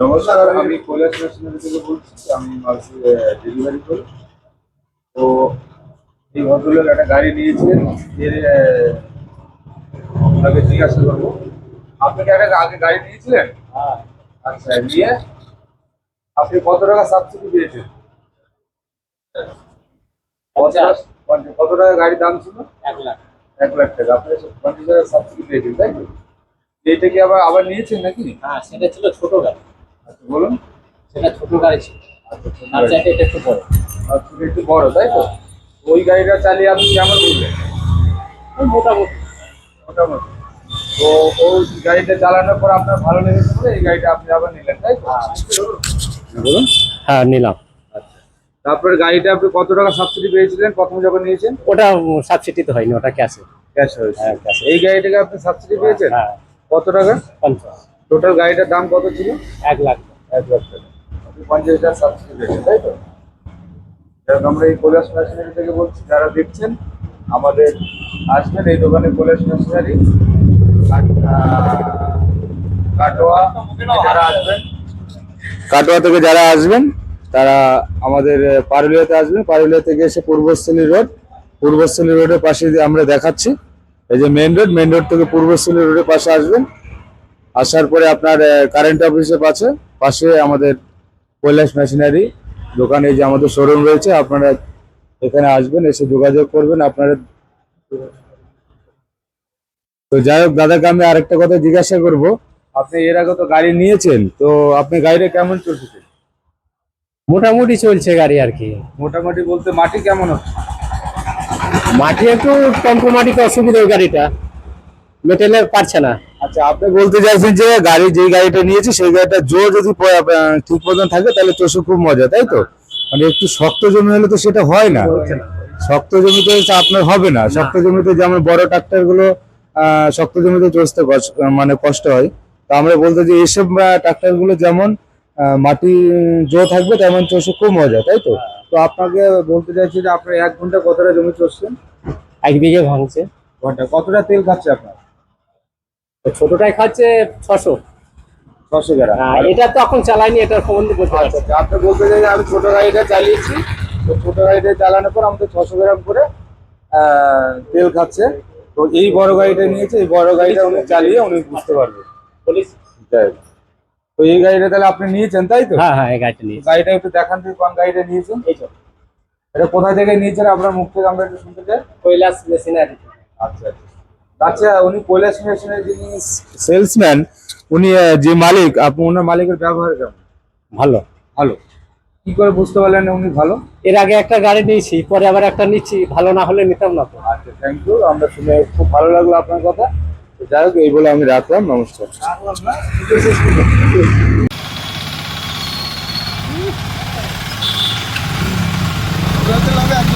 নমস্কার। আমি কৈলাস মেশিনারি থেকে বলছি আমি মালসি ডেলিভারি করি। তো এই ভদ্রলোক একটা গাড়ি নিয়েছিলেন এর আপনাকে জিজ্ঞাসা করব। আপনি কি একটা আগে গাড়ি নিয়েছিলেন? আচ্ছা নিয়ে আপনি কত টাকা সাবসিডি পেয়েছেন? কত টাকা- কত টাকা গাড়ির দাম ছিল? এক লাখ। এক লাখ টাকা। আপনি পঞ্চাশ হাজার সাবসিডি পেয়েছেন তাই তো? এইটা কি আবার আবার নিয়েছেন নাকি? হ্যাঁ সেটা ছিল ছোট গাড়ি। বলুন। সেটা ছোট গাড়ি ছিল। আচ্ছা আর গাড়ি। চাইতে এটা একটু বড়। আচ্ছা, একটু বড় তাই তো? ওই গাড়িটা চালিয়ে আপনি কেমন বুঝলেন? মোটামুটি। মোটামুটি। তো ওই গাড়িটা চালানোর পর আপনার ভালো লেগেছে বলে এই গাড়িটা আপনি আবার নিলেন তাই তো? বলুন। হ্যাঁ নিলাম। আচ্ছা। তারপরে গাড়িটা আপনি কত টাকা সাবসিডি পেয়েছিলেন? প্রথম যখন নিয়েছেন? ওটা সাবসিডি তো হয়নি ওটা ক্যাশে ক্যাশ হয়েছে। হ্যাঁ। এই গাড়িটাকে আপনি সাবসিডি পেয়েছেন? হ্যাঁ। কত টাকা? পঞ্চাশ। টোটাল গাড়িটার দাম কত ছিল? এক লাখ এক লাখ টাকা। পঞ্চাশ হাজার সাবসিডি তাই তো? আমরা এই কৈলাস মেশিনারি থেকে বলছি যারা দেখছেন আমাদের আসবেন এই দোকানে কৈলাস মেশিনারি কাটোয়া যারা আসবেন। কাটোয়া থেকে যারা আসবেন তারা আমাদের পারুলিয়াতে আসবেন। পারুলিয়া থেকে এসে পূর্বস্থলী রোড পূর্বস্থলী রোডের পাশে দিয়ে আমরা দেখাচ্ছি এই যে মেন রোড মেন রোড থেকে পূর্বস্থলী রোডের পাশে আসবেন। আসার পরে আপনার কারেন্ট অফিসের পাশে পাশে আমাদের কৈলাস মেশিনারি দোকানে যে আমাদের শোরুম রয়েছে আপনারা এখানে আসবেন এসে যোগাযোগ করবেন আপনারা তো যাই হোক দাদাকে আমি আরেকটা কথা জিজ্ঞাসা করব আপনি এর আগে তো গাড়ি নিয়েছেন তো আপনি গাড়িটা কেমন চলছে? মোটামুটি চলছে গাড়ি আর কি। মোটামুটি বলতে মাটি কেমন হচ্ছে? মাটি একটু টম্পো মাটিতে অসুবিধা ওই গাড়িটা। মেটেলে পারছে না। আচ্ছা আপনি বলতে চাইছেন যে গাড়ি যে গাড়িটা নিয়েছি সেই গাড়িটা জোর যদি ঠিক মতন থাকে তাহলে চষে খুব মজা তাই তো? মানে একটু শক্ত জমি হলে তো সেটা হয় না। শক্ত জমিতে আপনার হবে না। শক্ত জমিতে যেমন বড় ট্রাক্টরগুলো শক্ত জমিতে চষতে মানে কষ্ট হয় তো আমরা বলতে যে এইসব ট্রাক্টরগুলো যেমন মাটি জো থাকবে তেমন চষে খুব মজা তাই তো? তো আপনাকে বলতে চাইছি যে আপনার এক ঘণ্টা কতটা জমি চষছেন? এক বিঘে ভাঙছে। ঘণ্টা কতটা তেল খাচ্ছে আপনার? ছোটটাই খাচ্ছে ছশো। ছশো গ্রাম। আর এটা তো এখন চালাইনি এটার সম্বন্ধে বলতে পারছি। আচ্ছা আপনি বলতে চাই আমি ছোট গাড়িটা চালিয়েছি। তো ছোট গাড়িটা চালানোর পর আমাদের ছশো গ্রাম করে তেল খাচ্ছে। তো এই বড় গাড়িটা নিয়েছে এই বড় গাড়িটা উনি চালিয়ে উনি বুঝতে পুলিশ? তো এই গাড়িটা তাহলে আপনি নিয়েছেন তাই তো? হ্যাঁ হ্যাঁ এই গাড়িটা নিয়েছি। গাড়িটা একটু দেখান তুই কোন গাড়িটা নিয়েছেন। এই তো। এটা কোথায় থেকে নিয়েছেন? আপনার মুখ থেকে আমরা একটু শুনতে চাই। কৈলাস মেশিনারি। আচ্ছা আচ্ছা। আচ্ছা উনি কৈলাস মেশিনের যিনি সেলসম্যান উনি যে মালিক আপনি ওনার মালিকের ব্যবহার কেমন? ভালো। ভালো। কি করে বুঝতে পারলেন উনি ভালো? এর আগে একটা গাড়ি নিয়েছি পরে আবার একটা নিচ্ছি ভালো না হলে নিতাম না তো। আচ্ছা থ্যাংক ইউ আমরা শুনে খুব ভালো লাগল আপনার কথা। যাই হোক এই বলে আমি রাখলাম নমস্কার। Vez